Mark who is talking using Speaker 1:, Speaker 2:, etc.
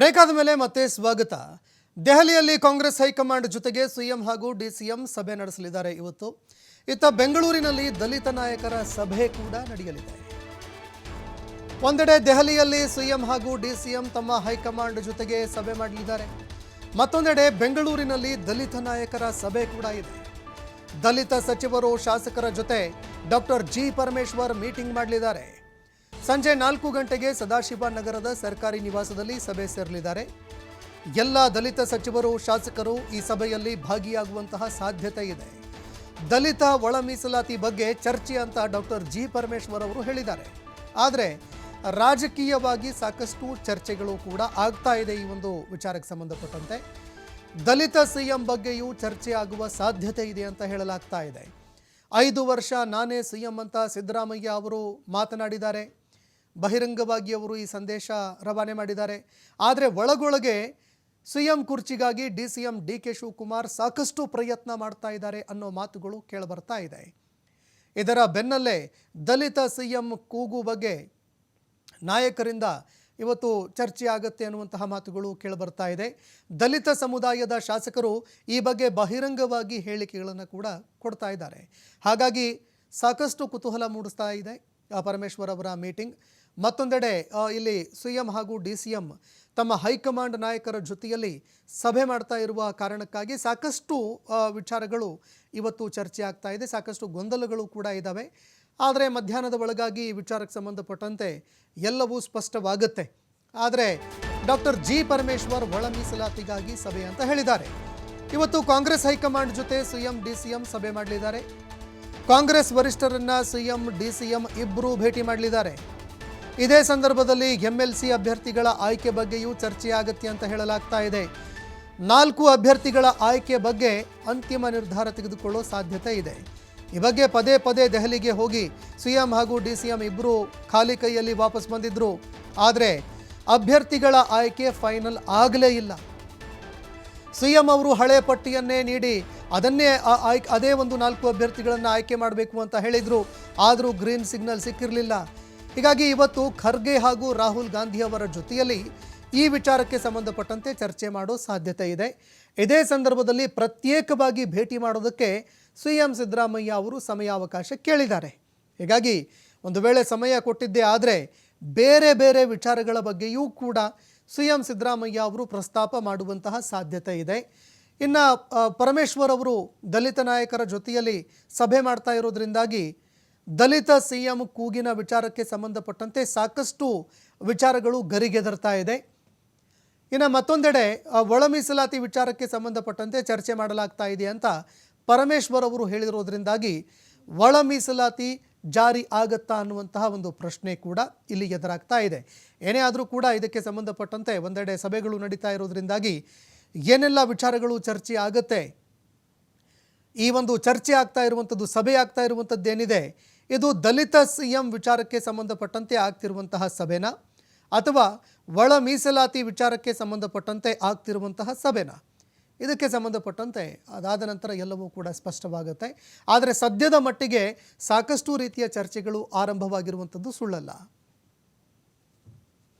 Speaker 1: Break ಆದ ಮೇಲೆ ಮತ್ತೆ ಸ್ವಾಗತ. ದೆಹಲಿಯಲ್ಲಿ ಕಾಂಗ್ರೆಸ್ ಹೈಕಮಾಂಡ್ ಜೊತೆಗೆ ಸಿಎಂ ಹಾಗೂ ಡಿಸಿಎಂ ಸಭೆ ನಡೆಸಲಿದ್ದಾರೆ ಇವತ್ತು. ಇತ್ತ ಬೆಂಗಳೂರಿನಲ್ಲಿ ದಲಿತ ನಾಯಕರ ಸಭೆ ಕೂಡ ನಡೆಯಲಿದೆ. ಒಂದೆಡೆ ದೆಹಲಿಯಲ್ಲಿ ಸಿಎಂ ಹಾಗೂ ಡಿಸಿಎಂ ತಮ್ಮ ಹೈಕಮಾಂಡ್ ಜೊತೆಗೆ ಸಭೆ ಮಾಡಲಿದ್ದಾರೆ. ಮತ್ತೊಂದೆಡೆ ಬೆಂಗಳೂರಿನಲ್ಲಿ ದಲಿತ ನಾಯಕರ ಸಭೆ ಕೂಡ ಇದೆ. ದಲಿತ ಸಚಿವರು ಶಾಸಕರ ಜೊತೆ ಡಾಕ್ಟರ್ ಜಿ ಪರಮೇಶ್ವರ್ ಮೀಟಿಂಗ್ ಮಾಡಲಿದ್ದಾರೆ. ಸಂಜೆ ನಾಲ್ಕು ಗಂಟೆಗೆ ಸದಾಶಿವ ನಗರದ ಸರ್ಕಾರಿ ನಿವಾಸದಲ್ಲಿ ಸಭೆ ಸೇರಲಿದ್ದಾರೆ. ಎಲ್ಲ ದಲಿತ ಸಚಿವರು, ಶಾಸಕರು ಈ ಸಭೆಯಲ್ಲಿ ಭಾಗಿಯಾಗುವಂತಹ ಸಾಧ್ಯತೆ ಇದೆ. ದಲಿತ ಒಳ ಮೀಸಲಾತಿ ಬಗ್ಗೆ ಚರ್ಚೆ ಅಂತ ಡಾಕ್ಟರ್ ಜಿ ಪರಮೇಶ್ವರ್ ಅವರು ಹೇಳಿದ್ದಾರೆ. ಆದರೆ ರಾಜಕೀಯವಾಗಿ ಸಾಕಷ್ಟು ಚರ್ಚೆಗಳು ಕೂಡ ಆಗ್ತಾ ಇದೆ ಈ ಒಂದು ವಿಚಾರಕ್ಕೆ ಸಂಬಂಧಪಟ್ಟಂತೆ. ದಲಿತ ಸಿಎಂ ಬಗ್ಗೆಯೂ ಚರ್ಚೆ ಆಗುವ ಸಾಧ್ಯತೆ ಇದೆ ಅಂತ ಹೇಳಲಾಗ್ತಾ ಇದೆ. ಐದು ವರ್ಷ ನಾನೇ ಸಿಎಂ ಅಂತ ಸಿದ್ದರಾಮಯ್ಯ ಅವರು ಮಾತನಾಡಿದ್ದಾರೆ. ಬಹಿರಂಗವಾಗಿ ಅವರು ಈ ಸಂದೇಶ ರವಾನೆ ಮಾಡಿದ್ದಾರೆ. ಆದರೆ ಒಳಗೊಳಗೆ CM ಕುರ್ಚಿಗಾಗಿ D C M D K Shivakumar ಸಾಕಷ್ಟು ಪ್ರಯತ್ನ ಮಾಡ್ತಾ ಇದ್ದಾರೆ ಅನ್ನೋ ಮಾತುಗಳು ಕೇಳಬರ್ತಾ ಇದೆ. ಇದರ ಬೆನ್ನಲ್ಲೇ ದಲಿತ ಸಿಎಂ ಕೂಗು ಬಗ್ಗೆ ನಾಯಕರಿಂದ ಇವತ್ತು ಚರ್ಚೆ ಆಗುತ್ತೆ ಅನ್ನುವಂತಹ ಮಾತುಗಳು ಕೇಳಬರ್ತಾ ಇದೆ. ದಲಿತ ಸಮುದಾಯದ ಶಾಸಕರು ಈ ಬಗ್ಗೆ ಬಹಿರಂಗವಾಗಿ ಹೇಳಿಕೆಗಳನ್ನು ಕೂಡ ಕೊಡ್ತಾ ಇದ್ದಾರೆ. ಹಾಗಾಗಿ ಸಾಕಷ್ಟು ಕುತೂಹಲ ಮೂಡಿಸ್ತಾ ಇದೆ ಪರಮೇಶ್ವರ್ ಅವರ ಮೀಟಿಂಗ್. ಮತ್ತೊಂದೆಡೆ ಇಲ್ಲಿ ಸಿಎಂ ಹಾಗೂ ಡಿ ಸಿ ಎಂ ತಮ್ಮ ಹೈಕಮಾಂಡ್ ನಾಯಕರ ಜೊತೆಯಲ್ಲಿ ಸಭೆ ಮಾಡ್ತಾ ಇರುವ ಕಾರಣಕ್ಕಾಗಿ ಸಾಕಷ್ಟು ವಿಚಾರಗಳು ಇವತ್ತು ಚರ್ಚೆ ಆಗ್ತಾ ಇದೆ. ಸಾಕಷ್ಟು ಗೊಂದಲಗಳು ಕೂಡ ಇದ್ದಾವೆ ಆದರೆ ಮಧ್ಯಾಹ್ನದ ಒಳಗಾಗಿ ಈ ವಿಚಾರಕ್ಕೆ ಸಂಬಂಧಪಟ್ಟಂತೆ ಎಲ್ಲವೂ ಸ್ಪಷ್ಟವಾಗುತ್ತೆ. ಆದರೆ ಡಾಕ್ಟರ್ ಜಿ ಪರಮೇಶ್ವರ್ ಒಳ ಮೀಸಲಾತಿಗಾಗಿ ಸಭೆ ಅಂತ ಹೇಳಿದ್ದಾರೆ. ಇವತ್ತು ಕಾಂಗ್ರೆಸ್ ಹೈಕಮಾಂಡ್ ಜೊತೆ ಸಿಎಂ ಎಂ ಸಭೆ ಮಾಡಲಿದ್ದಾರೆ. ಕಾಂಗ್ರೆಸ್ ವರಿಷ್ಠರನ್ನ ಸಿಎಂ ಎಂ ಇಬ್ಬರೂ ಭೇಟಿ ಮಾಡಲಿದ್ದಾರೆ. ಇದೇ ಸಂದರ್ಭದಲ್ಲಿ ಎಂಎಲ್ಸಿ ಅಭ್ಯರ್ಥಿಗಳ ಆಯ್ಕೆ ಬಗ್ಗೆಯೂ ಚರ್ಚೆ ಆಗತ್ತೆ ಅಂತ ಹೇಳಲಾಗ್ತಾ ಇದೆ. ನಾಲ್ಕು ಅಭ್ಯರ್ಥಿಗಳ ಆಯ್ಕೆ ಬಗ್ಗೆ ಅಂತಿಮ ನಿರ್ಧಾರ ತೆಗೆದುಕೊಳ್ಳೋ ಸಾಧ್ಯತೆ ಇದೆ. ಈ ಬಗ್ಗೆ ಪದೇ ಪದೇ ದೆಹಲಿಗೆ ಹೋಗಿ ಸಿಎಂ ಹಾಗೂ ಡಿಸಿಎಂ ಇಬ್ಬರು ಖಾಲಿ ಕೈಯಲ್ಲಿ ವಾಪಸ್ ಬಂದಿದ್ರು. ಆದರೆ ಅಭ್ಯರ್ಥಿಗಳ ಆಯ್ಕೆ ಫೈನಲ್ ಆಗಲೇ ಇಲ್ಲ. ಸಿಎಂ ಅವರು ಹಳೆ ಪಟ್ಟಿಯನ್ನೇ ನೀಡಿ ಅದನ್ನೇ ಅದೇ ಒಂದು ನಾಲ್ಕು ಅಭ್ಯರ್ಥಿಗಳನ್ನು ಆಯ್ಕೆ ಮಾಡಬೇಕು ಅಂತ ಹೇಳಿದರು. ಆದರೂ ಗ್ರೀನ್ ಸಿಗ್ನಲ್ ಸಿಕ್ಕಿರಲಿಲ್ಲ. ಹೀಗಾಗಿ ಇವತ್ತು ಖರ್ಗೆ ಹಾಗೂ ರಾಹುಲ್ ಗಾಂಧಿ ಅವರ ಜೊತೆಯಲ್ಲಿ ಈ ವಿಚಾರಕ್ಕೆ ಸಂಬಂಧಪಟ್ಟಂತೆ ಚರ್ಚೆ ಮಾಡೋ ಸಾಧ್ಯತೆ ಇದೆ. ಇದೇ ಸಂದರ್ಭದಲ್ಲಿ ಪ್ರತ್ಯೇಕವಾಗಿ ಭೇಟಿ ಮಾಡೋದಕ್ಕೆ ಸಿಎಂ ಸಿದ್ದರಾಮಯ್ಯ ಅವರು ಸಮಯಾವಕಾಶ ಕೇಳಿದ್ದಾರೆ. ಹೀಗಾಗಿ ಒಂದು ವೇಳೆ ಸಮಯ ಕೊಟ್ಟಿದ್ದೇ ಆದರೆ ಬೇರೆ ಬೇರೆ ವಿಚಾರಗಳ ಬಗ್ಗೆಯೂ ಕೂಡ ಸಿಎಂ ಸಿದ್ದರಾಮಯ್ಯ ಅವರು ಪ್ರಸ್ತಾಪ ಮಾಡುವಂತಹ ಸಾಧ್ಯತೆ ಇದೆ. ಇನ್ನು ಪರಮೇಶ್ವರ್ ಅವರು ದಲಿತ ನಾಯಕರ ಜೊತೆಯಲ್ಲಿ ಸಭೆ ಮಾಡ್ತಾ ಇರೋದ್ರಿಂದಾಗಿ ದಲಿತ ಸಿ ಎಂ ಕೂಗಿನ ವಿಚಾರಕ್ಕೆ ಸಂಬಂಧಪಟ್ಟಂತೆ ಸಾಕಷ್ಟು ವಿಚಾರಗಳು ಗರಿಗೆದರ್ತಾ ಇದೆ. ಇನ್ನು ಮತ್ತೊಂದೆಡೆ ಒಳ ಮೀಸಲಾತಿ ವಿಚಾರಕ್ಕೆ ಸಂಬಂಧಪಟ್ಟಂತೆ ಚರ್ಚೆ ಮಾಡಲಾಗ್ತಾ ಇದೆ ಅಂತ ಪರಮೇಶ್ವರ್ ಅವರು ಹೇಳಿರೋದ್ರಿಂದಾಗಿ ಒಳ ಮೀಸಲಾತಿ ಜಾರಿ ಆಗತ್ತಾ ಅನ್ನುವಂತಹ ಒಂದು ಪ್ರಶ್ನೆ ಕೂಡ ಇಲ್ಲಿ ಎದುರಾಗ್ತಾ ಇದೆ. ಏನೇ ಆದರೂ ಕೂಡ ಇದಕ್ಕೆ ಸಂಬಂಧಪಟ್ಟಂತೆ ಒಂದೆಡೆ ಸಭೆಗಳು ನಡೀತಾ ಇರೋದ್ರಿಂದಾಗಿ ಏನೆಲ್ಲ ವಿಚಾರಗಳು ಚರ್ಚೆ ಆಗತ್ತೆ ಈ ಒಂದು ಚರ್ಚೆ ಆಗ್ತಾ ಇರುವಂಥದ್ದು, ಸಭೆ ಆಗ್ತಾ ಇರುವಂಥದ್ದು ಏನಿದೆ? ಇದು ದಲಿತ ಸಿ ಎಂ ವಿಚಾರಕ್ಕೆ ಸಂಬಂಧಪಟ್ಟಂತೆ ಆಗ್ತಿರುವಂತಹ ಸಭೆನಾ? ಅಥವಾ ಒಳ ಮೀಸಲಾತಿ ವಿಚಾರಕ್ಕೆ ಸಂಬಂಧಪಟ್ಟಂತೆ ಆಗ್ತಿರುವಂತಹ ಸಭೆನಾ? ಇದಕ್ಕೆ ಸಂಬಂಧಪಟ್ಟಂತೆ ಅದಾದ ನಂತರ ಎಲ್ಲವೂ ಕೂಡ ಸ್ಪಷ್ಟವಾಗುತ್ತೆ. ಆದರೆ ಸದ್ಯದ ಮಟ್ಟಿಗೆ ಸಾಕಷ್ಟು ರೀತಿಯ ಚರ್ಚೆಗಳು ಆರಂಭವಾಗಿರುವಂಥದ್ದು ಸುಳ್ಳಲ್ಲ.